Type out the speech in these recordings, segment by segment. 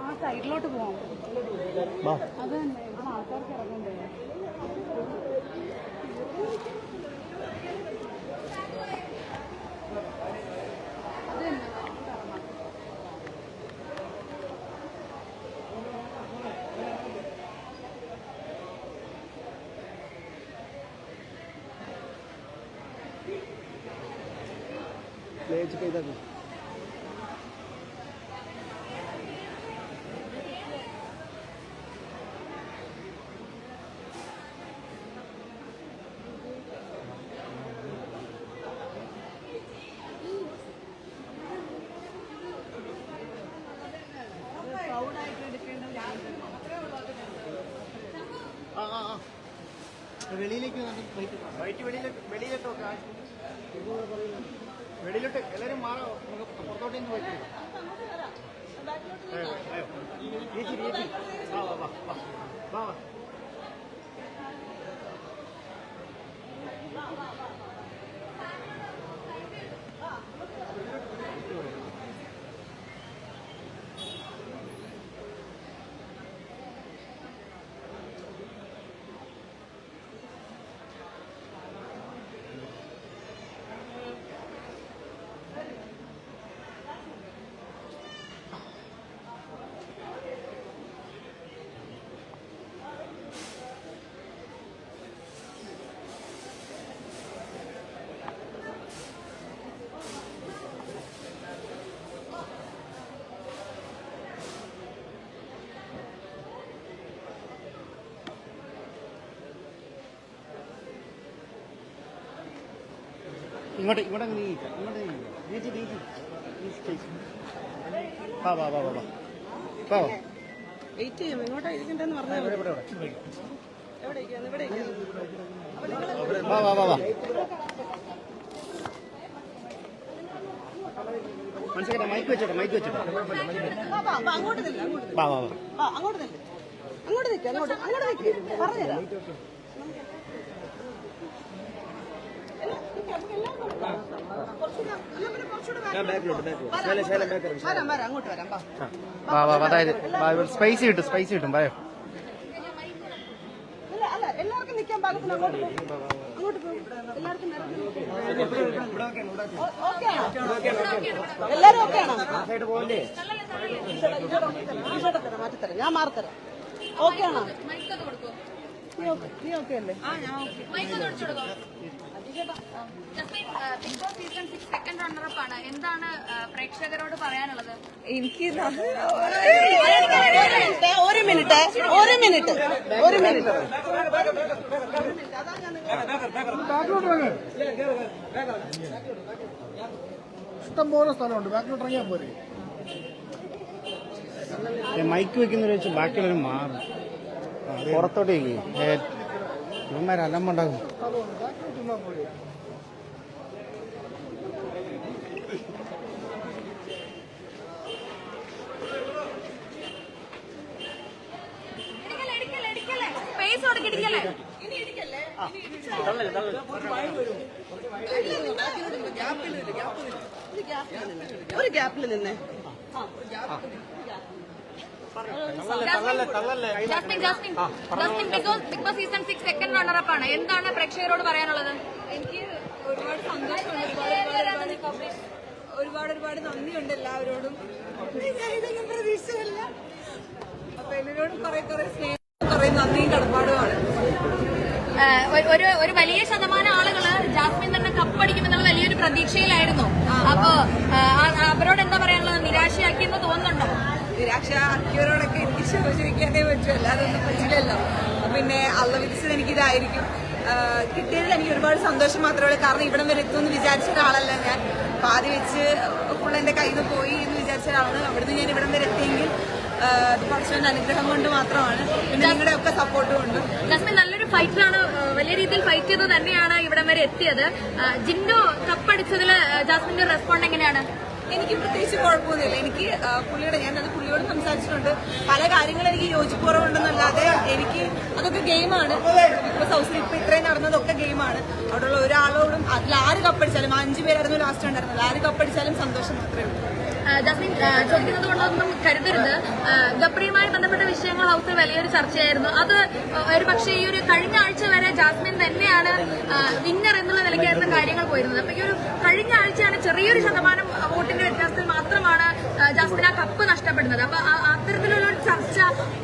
ആ സൈഡിലോട്ട് പോവാം വാ അത് തന്നെ ഇവിടെ പ്ലേറ്റ് ചെയ്താൽ ആ വെളിയിലേക്ക് വെളിയിലേക്ക് വെളിയിലേക്ക് വെക്കാം വെളിയിലോട്ട് എല്ലാവരും മാറോ. നമുക്ക് പുറത്തോട്ട് നിന്ന് പോയിട്ട് ചേച്ചി ചേച്ചി വാ വാ വാ. വാ ഇങ്ങോട്ട് ഇങ്ങോട്ട് ഇങ്ങോട്ട് വാ വാ വാ വാ വാ വാ വെയിറ്റ് ചെയ്യും എങ്ങോട്ടാ ഇരിക്കണ്ടെന്ന് പറഞ്ഞാൽ വാ വാ വാ വാ മനസ്സിലാക്കട്ടെ മൈക്ക് വെച്ചോട്ടെ മൈക്ക് വെച്ചോട്ടെ വാ, വാ, വാ, അങ്ങോട്ട് നിൽക്ക് അങ്ങോട്ട് നിൽക്ക് അങ്ങോട്ട് അങ്ങോട്ട് നിൽക്ക് പറഞ്ഞുതരാം വരാം വരാം അങ്ങോട്ട് വരാം വാ വാ വാ വാ, അതായത് സ്പൈസ് കിട്ടും സ്പൈസി കിട്ടും പറയോ എല്ലാവർക്കും നിൽക്കാൻ പാകത്തിന് അങ്ങോട്ട്. അങ്ങോട്ട് പോകും എല്ലാവർക്കും എല്ലാരും ഓക്കെ ആണോ മാറ്റിത്തരാം ഞാൻ മാറിത്തരാം ഓക്കെ ആണോ നീ ഓക്കെ നീ ഓക്കെ അല്ലേ Bigg Boss season six second runner up ആണ് എന്താണ് പ്രേക്ഷകരോട് പറയാനുള്ളത് എനിക്ക് ഒരു മിനിറ്റ് ഒരു മിനിറ്റ് ഒരു മിനിറ്റ്. ഇഷ്ടം പോലെ സ്ഥലമുണ്ട്. ബാക്കിലോട്ട് ഇറങ്ങിയാൽ പോരെ? മൈക്ക് വെക്കുന്ന വെച്ച് ബാക്കിയുള്ളവർ മാറും. പുറത്തോട്ടേക്ക് ഇവന്മാർ അലമ്പുണ്ടാകും സ്ഥലമുണ്ട് ബാക്കിലോട്ട് ഇരുന്നാൽ പോരെ ഇടിക്കല്ലേ, ഇടിക്കല്ലേ, ഇടിക്കല്ലേ. സ്പേസ് കൊടുക്ക്, ഇടിക്കല്ലേ. ഒരു ഗ്യാപ്പിൽ നിന്നേ. Jasmine Jasmine. Jasmine Bigg Boss Bigg Boss season six second runner up ആണ്. എന്താണ് പ്രേക്ഷകരോട് പറയാനുള്ളത്? എനിക്ക് ഒരുപാട് സന്തോഷമുണ്ട്. ഒരുപാട് ഒരുപാട് ഒരുപാട് ഒരുപാട് ഒരുപാട് നന്ദിയുണ്ട് എല്ലാവരോടും. പ്രതീക്ഷിച്ചതല്ല. അപ്പൊ എല്ലാവരോടും കുറെ കുറെ സ്നേഹം ഒരു- ഒരു വലിയ ശതമാനം ആളുകൾ ജാസ്മിൻ തന്നെ കപ്പടിക്കുമെന്നുള്ള വലിയൊരു പ്രതീക്ഷയിലായിരുന്നു. അപ്പോ അവരോട് എന്താ പറയാനുള്ളത്? നിരാശയാക്കിയെന്ന് തോന്നുന്നുണ്ടോ? നിരാശ ആക്കിയവരോടൊക്കെ എനിക്ക് ശോചിക്കാനേ പറ്റൂ. അല്ലാതെ ഒന്നും പറ്റില്ലല്ലോ. പിന്നെ അള്ള വിധിച്ചത് എനിക്കിതായിരിക്കും. കിട്ടിയതിൽ എനിക്ക് ഒരുപാട് സന്തോഷം മാത്രമേ ഉള്ളൂ. കാരണം ഇവിടം വരെ എത്തുമെന്ന് വിചാരിച്ച ഒരാളല്ല ഞാൻ. പാതി വെച്ച് ഫുൾ എന്റെ കയ്യിൽ നിന്ന് പോയി എന്ന് വിചാരിച്ച ഒരാളാണ്. അവിടുന്ന് ഞാൻ ഇവിടം വരെ എത്തിയെങ്കിൽ കുറച്ചുകൊണ്ട് അനുഗ്രഹം കൊണ്ട് മാത്രമാണ്. പിന്നെ നിങ്ങളുടെ ഒക്കെ സപ്പോർട്ടും ഉണ്ട്. ജാസ്മിൻ നല്ലൊരു ഫൈറ്ററാണ് വലിയ രീതിയിൽ ഫൈറ്റ് ചെയ്ത് തന്നെയാണ് ഇവിടം വരെ എത്തിയത്. ജിൻഡു കപ്പടിച്ചതിൽ ജാസ്മിന്റെ റെസ്പോണ്ട് എങ്ങനെയാണ്? എനിക്ക് പ്രത്യേകിച്ച് കുഴപ്പമൊന്നുമില്ല. എനിക്ക് പുള്ളിയുടെ ഞാൻ അത് പുള്ളിയോട് സംസാരിച്ചിട്ടുണ്ട്. പല കാര്യങ്ങളും എനിക്ക് യോജിപ്പുറവുണ്ടെന്നല്ലാതെ എനിക്ക് അതൊക്കെ ഗെയിമാണ് ഇപ്പൊ ഹൗസിൽ ഇപ്പൊ ഇത്രയും നടന്നതൊക്കെ ഗെയിമാണ് അവിടെയുള്ള ഒരാളോടും അതിൽ ആര് കപ്പടിച്ചാലും അഞ്ചു പേരായിരുന്നു ലാസ്റ്റ് ഉണ്ടായിരുന്നത്. ആര് കപ്പടിച്ചാലും സന്തോഷം മാത്രമേ ഉള്ളൂ. ജാസ്മിൻ ചോദിക്കുന്നത് കൊണ്ടൊന്നും കരുതരുത്. ഗബ്രിയുമായി ബന്ധപ്പെട്ട വിഷയങ്ങൾ ഹൗസിൽ വലിയൊരു ചർച്ചയായിരുന്നു. അത് ഒരു പക്ഷേ ഈ ഒരു കഴിഞ്ഞ ആഴ്ച വരെ ജാസ്മിൻ തന്നെയാണ് വിന്നർ എന്നുള്ള നിലയ്ക്കായിരുന്നു കാര്യങ്ങൾ പോയിരുന്നത്. അപ്പൊ ഈ ഒരു കഴിഞ്ഞ ആഴ്ചയാണ് ചെറിയൊരു ശതമാനം വോട്ടിന്റെ വ്യത്യാസത്തിൽ മാത്രമാണ് ജാസ്മിൻ ആ കപ്പ് നഷ്ടപ്പെടുന്നത്. അപ്പൊ അത്തരത്തിലുള്ള ഒരു ചർച്ച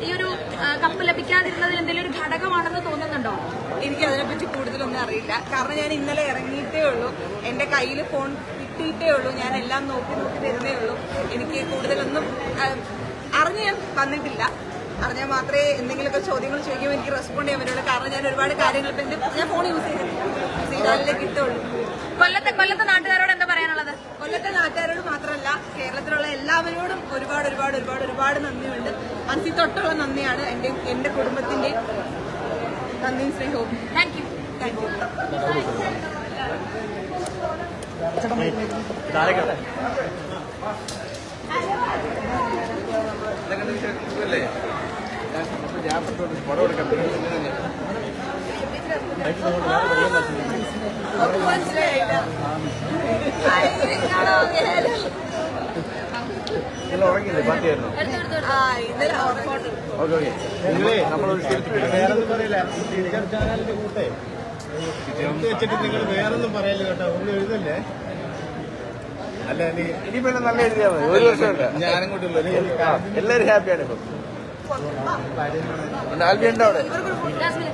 ഈ ഒരു കപ്പ് ലഭിക്കാതിരുന്നതിൽ എന്തെങ്കിലും ഒരു ഘടകമാണെന്ന് തോന്നുന്നുണ്ടോ? എനിക്ക് അതിനെപ്പറ്റി കൂടുതലൊന്നും അറിയില്ല. കാരണം ഞാൻ ഇന്നലെ ഇറങ്ങിയിട്ടേ ഉള്ളൂ. എന്റെ കയ്യിൽ ഫോൺ കിട്ടിയിട്ടേ ഉള്ളൂ. ഞാൻ എല്ലാം നോക്കി നോക്കി തരുന്നേ ഉള്ളൂ. എനിക്ക് കൂടുതലൊന്നും അറിഞ്ഞ് ഞാൻ വന്നിട്ടില്ല. അറിഞ്ഞാൽ മാത്രമേ എന്തെങ്കിലുമൊക്കെ ചോദ്യങ്ങൾ ചോദിക്കുമ്പോൾ എനിക്ക് റെസ്പോണ്ട് ചെയ്യാൻ പറ്റുള്ളൂ. കാരണം ഞാൻ ഒരുപാട് കാര്യങ്ങൾ ഇപ്പം എന്റെ ഞാൻ ഫോൺ യൂസ് ചെയ്തിട്ടില്ല. ചെയ്താലേ കിട്ടുള്ളൂ. കൊല്ലത്തെ കൊല്ലത്തെ നാട്ടുകാരോട് എന്താ പറയാനുള്ളത്? കൊല്ലത്തെ നാട്ടുകാരോട് മാത്രമല്ല കേരളത്തിലുള്ള എല്ലാവരോടും ഒരുപാട് ഒരുപാട് ഒരുപാട് ഒരുപാട് നന്ദിയുണ്ട്. മനസ്സിൽ തൊട്ടുള്ള നന്ദിയാണ് എന്റെ എന്റെ കുടുംബത്തിന്റെ നന്ദിയും സ്നേഹവും താങ്ക് യു താങ്ക് യു എല്ലാം ഉറങ്ങിയില്ലേ. പാർട്ടിയായിരുന്നു ഉറക്കോട്ട് നിങ്ങളെ നമ്മളൊരു വേറൊന്നും പറയില്ല. ചാനലിന്റെ കൂട്ടേ വെച്ചിട്ട് നിങ്ങൾ വേറൊന്നും പറയല്ലോ കേട്ടോ ഒന്നും എഴുതല്ലേ? അല്ല നീ പിന്നെ നല്ല എഴുതിയാൽ മതി. ഒരു വർഷമല്ല. ഞാനും കൂട്ടില്ല എല്ലാരും ഹാപ്പിയാണ് ഇപ്പൊ. ആൽബി ഉണ്ടോ അവിടെ? ജാസ്മിൻ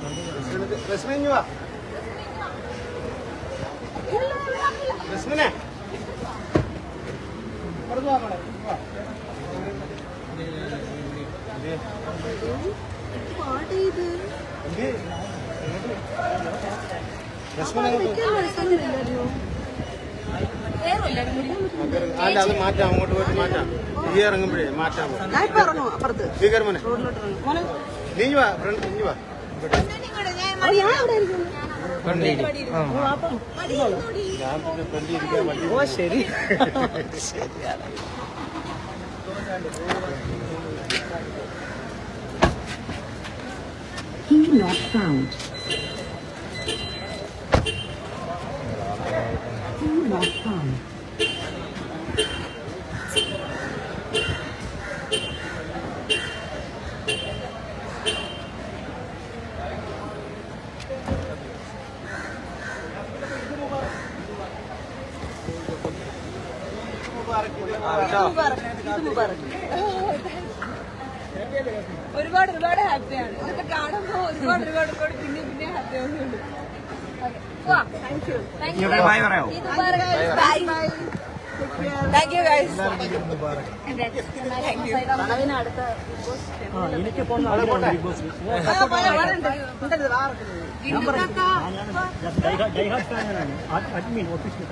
ആ. കൊണ്ടുവരണ്ട ഞാൻ ഓക്കെ സർ യെസ് ഭയങ്കര ഹാപ്പിയാണ് ഹാപ്പിയാണ് ലഗേജൊക്കെ പോയി ഇല്ല റസ്മിൻകാരുണ്ട് റസ്മിൻ വാ. റസ്മിനെ പാട്ട് ചെയ്ത് അല്ല അത് മാറ്റാം അങ്ങോട്ട് പോയിട്ട് മാറ്റാം. ഈ ഇറങ്ങുമ്പോഴേ മാറ്റാം നീ വാ ഫ്രണ്ട് നീ വാ. ഇരിക്കുന്നു ഓ, അപ്പം ഞാൻ പിന്നെ ഫ്രണ്ട് ഇരിക്കാൻ വണ്ടി ഓ ശരി Key not found. Key not found. ഒരുപാട് ഒരുപാട് ഹാപ്പിയാണ് ഇതൊക്കെ കാണുമ്പോൾ ഒരുപാട് ഒരുപാട് ഒരുപാട് പിന്നെ പിന്നെ ഹാപ്പി ആവുന്നുണ്ട് thank you thank you guys അടുത്ത അഡ്മിൻ ഓഫീസിൽ